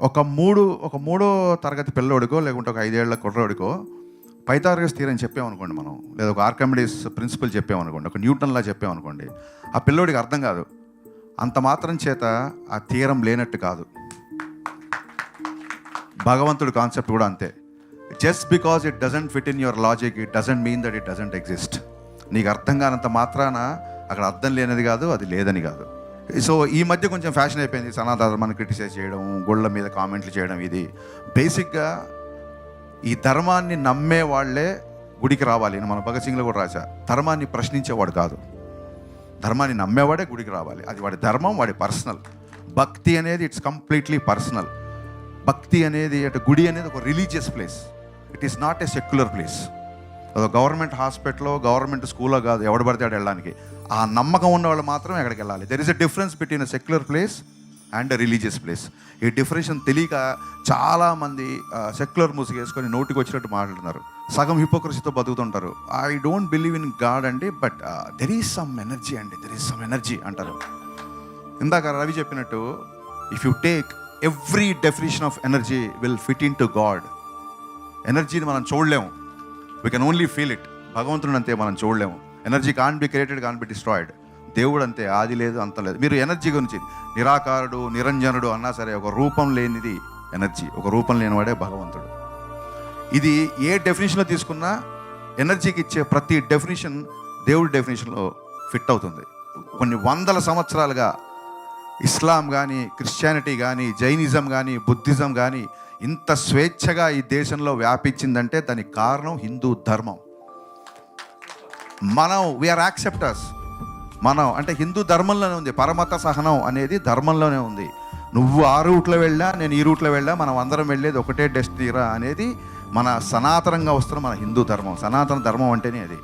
ఒక మూడు ఒక మూడో తరగతి పిల్లోడికో లేకుంటే ఒక ఐదేళ్ళ కుర్రోడికో పైతారగస్ థియరీ చెప్పామనుకోండి మనం. లేదా ఒక ఆర్కమిడీస్ ప్రిన్సిపల్ చెప్పామనుకోండి ఒక న్యూటన్లా చెప్పామనుకోండి ఆ పిల్లోడికి అర్థం కాదు. అంత మాత్రం చేత ఆ తీరం లేనట్టు కాదు. భగవంతుడి కాన్సెప్ట్ కూడా అంతే. Just because it doesn't fit in your logic it doesn't mean that it doesn't exist నీకు అర్థం కానంత మాత్రాన అక్కడ అర్థం లేనిది కాదు అది లేదని కాదు. సో ఈ మధ్య కొంచెం ఫ్యాషన్ అయిపోయింది. సనాతన క్రిటిసైజ్ చేయడం గుళ్ళ మీద కామెంట్లు చేయడం ఇది. బేసిక్గా ఈ ధర్మాన్ని నమ్మే వాళ్ళే గుడికి రావాలి. నేను మన భగత్ సింగ్లో కూడా రాశా. ధర్మాన్ని ప్రశ్నించేవాడు కాదు. ధర్మాన్ని నమ్మేవాడే గుడికి రావాలి. అది వాడి ధర్మం వాడి పర్సనల్. భక్తి అనేది ఇట్స్ కంప్లీట్లీ పర్సనల్. భక్తి అనేది అంటే గుడి అనేది ఒక religious place. It is not a secular place. అదో గవర్నమెంట్ హాస్పిటల్లో గవర్నమెంట్ స్కూల్లో కాదు ఎవడు పడితే వెళ్ళడానికి. ఆ నమ్మకం ఉన్న వాళ్ళు మాత్రం ఎక్కడికి వెళ్ళాలి there is a difference between a secular place and religious place ఈ డిఫరెన్షన్ తెలియక చాలామంది సెక్యులర్ మూసిక వేసుకొని నోటికి వచ్చినట్టు మాట్లాడుతున్నారు. సగం హిపోక్రసీతో బతుకుతుంటారు. I don't believe in God అండి but there is some energy అండి దెర్ ఈస్ సమ్ ఎనర్జీ అంటారు. ఇందాక రవి చెప్పినట్టు if you take every definition of energy will fit in to God ఎనర్జీని మనం చూడలేము. We can only feel it భగవంతుడు అంతే మనం చూడలేము. Energy can be created can be destroyed దేవుడు అంతే ఆది లేదు అంత లేదు. మీరు ఎనర్జీ గురించి నిరాకారుడు నిరంజనుడు అన్నా సరే ఒక రూపం లేనిది ఎనర్జీ. ఒక రూపం లేనివాడే భగవంతుడు ఇది ఏ డెఫినేషన్లో తీసుకున్నా ఎనర్జీకి ఇచ్చే ప్రతి డెఫినేషన్ దేవుడి డెఫినేషన్లో ఫిట్ అవుతుంది. కొన్ని వందల సంవత్సరాలుగా ఇస్లాం కానీ క్రిస్టియానిటీ కానీ జైనిజం కానీ బుద్ధిజం కానీ ఇంత స్వేచ్ఛగా ఈ దేశంలో వ్యాపించిందంటే దానికి కారణం హిందూ ధర్మం. మనం వీఆర్ యాక్సెప్టర్స్ మనం అంటే హిందూ ధర్మంలోనే ఉంది. పరమత సహనం అనేది ధర్మంలోనే ఉంది. నువ్వు ఆ రూట్లో వెళ్ళా నేను ఈ రూట్లో వెళ్ళా మనం అందరం వెళ్ళేది ఒకటే డెస్టినీరా అనేది మన సనాతనంగా వస్తున్న మన హిందూ ధర్మం. సనాతన ధర్మం అంటేనే అది.